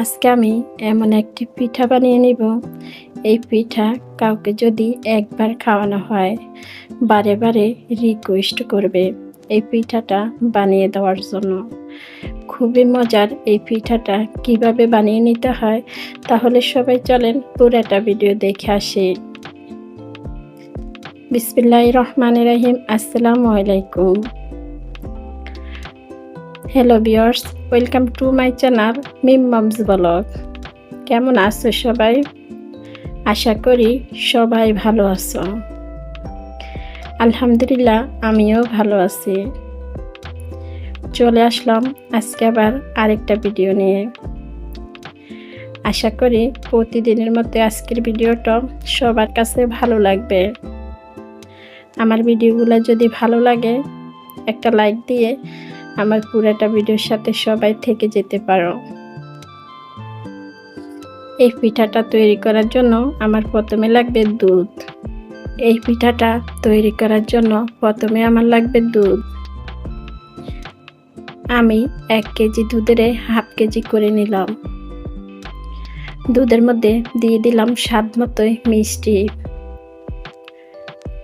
আজকে আমি এমন একটি পিঠা বানিয়ে নিব। এই পিঠা কাউকে যদি একবার খাওয়ানো হয়, বারে বারে রিকোয়েস্ট করবে এই পিঠাটা বানিয়ে দেওয়ার জন্য। খুবই মজার এই পিঠাটা কীভাবে বানিয়ে নিতে হয়, তাহলে সবাই চলেন পুরাটা ভিডিও দেখে আসি। বিসমিল্লাহ রহমান রাহিম, আসসালামু আলাইকুম। Hello viewers welcome to my channel Mim moms vlog কেমন আছো সবাই? আশা করি সবাই ভালো আছো। আলহামদুলিল্লাহ, আমিও ভালো আছি। চলে আসলাম আজকে আবার আরেকটা ভিডিও নিয়ে। আশা করি প্রতিদিনের মতো আজকের ভিডিওটা সবার কাছে ভালো লাগবে। আমার ভিডিওগুলো যদি ভালো লাগে, একটা লাইক দিয়ে আমার পুরাটা ভিডিওর সাথে সবাই থেকে যেতে পারো। এই পিঠাটা তৈরি করার জন্য আমার প্রথমে লাগবে দুধ। এই পিঠাটা তৈরি করার জন্য প্রথমে আমার লাগবে দুধ। আমি এক কেজি দুধের হাফ কেজি করে নিলাম। দুধের মধ্যে দিয়ে দিলাম স্বাদ মতোই মিষ্টি।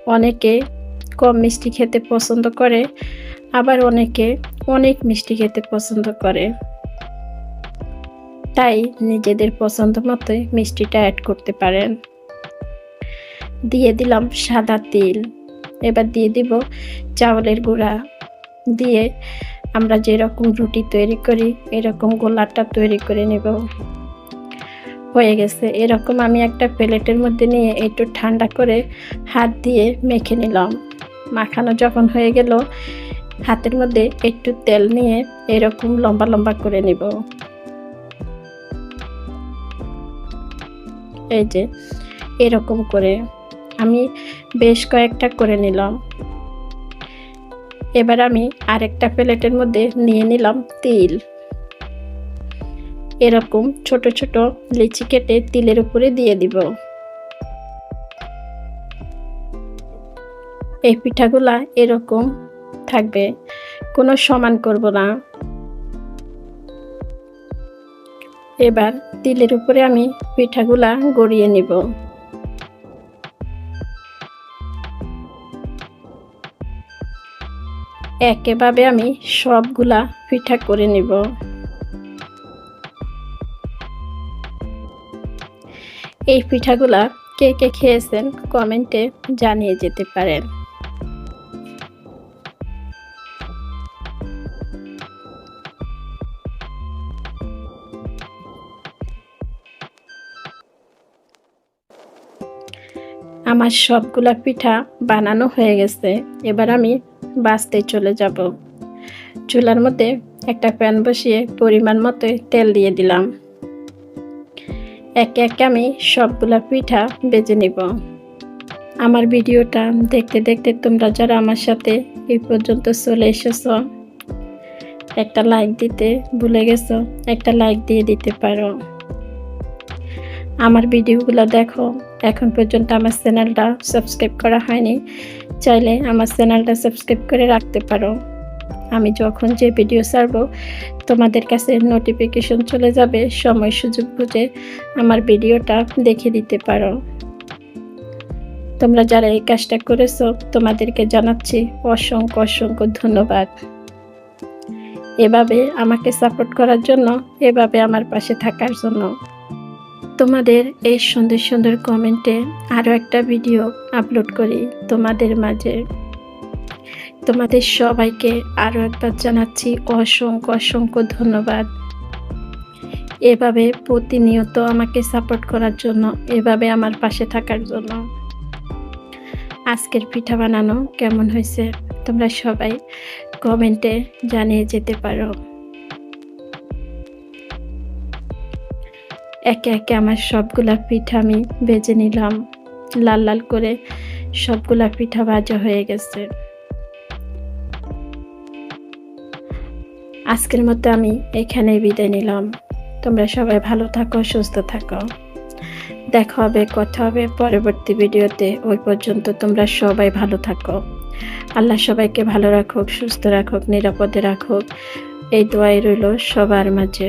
অনেকে কম মিষ্টি খেতে পছন্দ করে, আবার অনেকে অনেক মিষ্টি খেতে পছন্দ করে। তাই নিজেদের পছন্দ মতোই মিষ্টিটা অ্যাড করতে পারেন। দিয়ে দিলাম সাদা তিল। এবার দিয়ে দিব চাউলের গুঁড়া। দিয়ে আমরা যেরকম রুটি তৈরি করি, এরকম গোলাটা তৈরি করে নেব। হয়ে গেছে। এরকম আমি একটা প্লেটের মধ্যে নিয়ে একটু ঠান্ডা করে হাত দিয়ে মেখে নিলাম। মাখানো যখন হয়ে গেল হাতের মধ্যে একটু তেল নিয়ে এরকম লম্বা লম্বা করে নিব। এই যে, এরকম করে। আমি বেশ কয়েকটা করে নিলাম। এবার আমি আরেকটা প্লেটের মধ্যে নিয়ে নিলাম তিল। এরকম ছোট ছোট লিচি কেটে তিলের উপরে দিয়ে দিব। এই পিঠাগুলা এরকম থাকবে, কোনো সমান করব না। এবার তিলের উপরে আমি পিঠাগুলা গড়িয়ে নিব। একেভাবে আমি সবগুলা পিঠা করে নিব। এই পিঠাগুলা কে কে খেয়েছেন কমেন্টে জানিয়ে যেতে পারেন। আমার সবগুলা পিঠা বানানো হয়ে গেছে। এবার আমি বাঁচতে চলে যাব। চুলার মধ্যে একটা প্যান বসিয়ে পরিমাণ মতো তেল দিয়ে দিলাম। একে একে আমি সবগুলা পিঠা বেজে নিব। আমার ভিডিওটা দেখতে দেখতে তোমরা যারা আমার সাথে এই পর্যন্ত চলে এসেছ, একটা লাইক দিতে ভুলে গেছো, একটা লাইক দিয়ে দিতে পারো। আমার ভিডিওগুলো দেখো এখন পর্যন্ত আমার চ্যানেলটা সাবস্ক্রাইব করা হয়নি, চাইলে আমার চ্যানেলটা সাবস্ক্রাইব করে রাখতে পারো। আমি যখন যে ভিডিও ছাড়ব, তোমাদের কাছে নোটিফিকেশন চলে যাবে, সময় সুযোগ বুঝে আমার ভিডিওটা দেখে দিতে পারো। তোমরা যারা এই কাজটা করেছ, তোমাদেরকে জানাচ্ছি অসংখ্য অসংখ্য ধন্যবাদ। এভাবে আমাকে সাপোর্ট করার জন্য, এভাবে আমার পাশে থাকার জন্য। তোমাদের এই সুন্দর সুন্দর কমেন্টে আরও একটা ভিডিও আপলোড করি তোমাদের মাঝে। তোমাদের সবাইকে আরও একবার জানাচ্ছি অসংখ্য অসংখ্য ধন্যবাদ। এভাবে প্রতিনিয়ত আমাকে সাপোর্ট করার জন্য, এভাবে আমার পাশে থাকার জন্য। আজকের পিঠা বানানো কেমন হয়েছে? তোমরা সবাই কমেন্টে জানিয়ে যেতে পারো। একে একে আমার সবগুলা পিঠা আমি বেজে নিলাম। লাল লাল করে সবগুলা পিঠা ভাজা হয়ে গেছে। আজকের মতো আমি এখানে বিদায় নিলাম। তোমরা সবাই ভালো থাকো, সুস্থ থাকো। দেখা হবে, কথা হবে পরবর্তী ভিডিওতে। ওই পর্যন্ত তোমরা সবাই ভালো থাকো। আল্লাহ সবাইকে ভালো রাখুক, সুস্থ রাখুক, নিরাপদে রাখুক। এই দোয়াই রইল সবার মাঝে।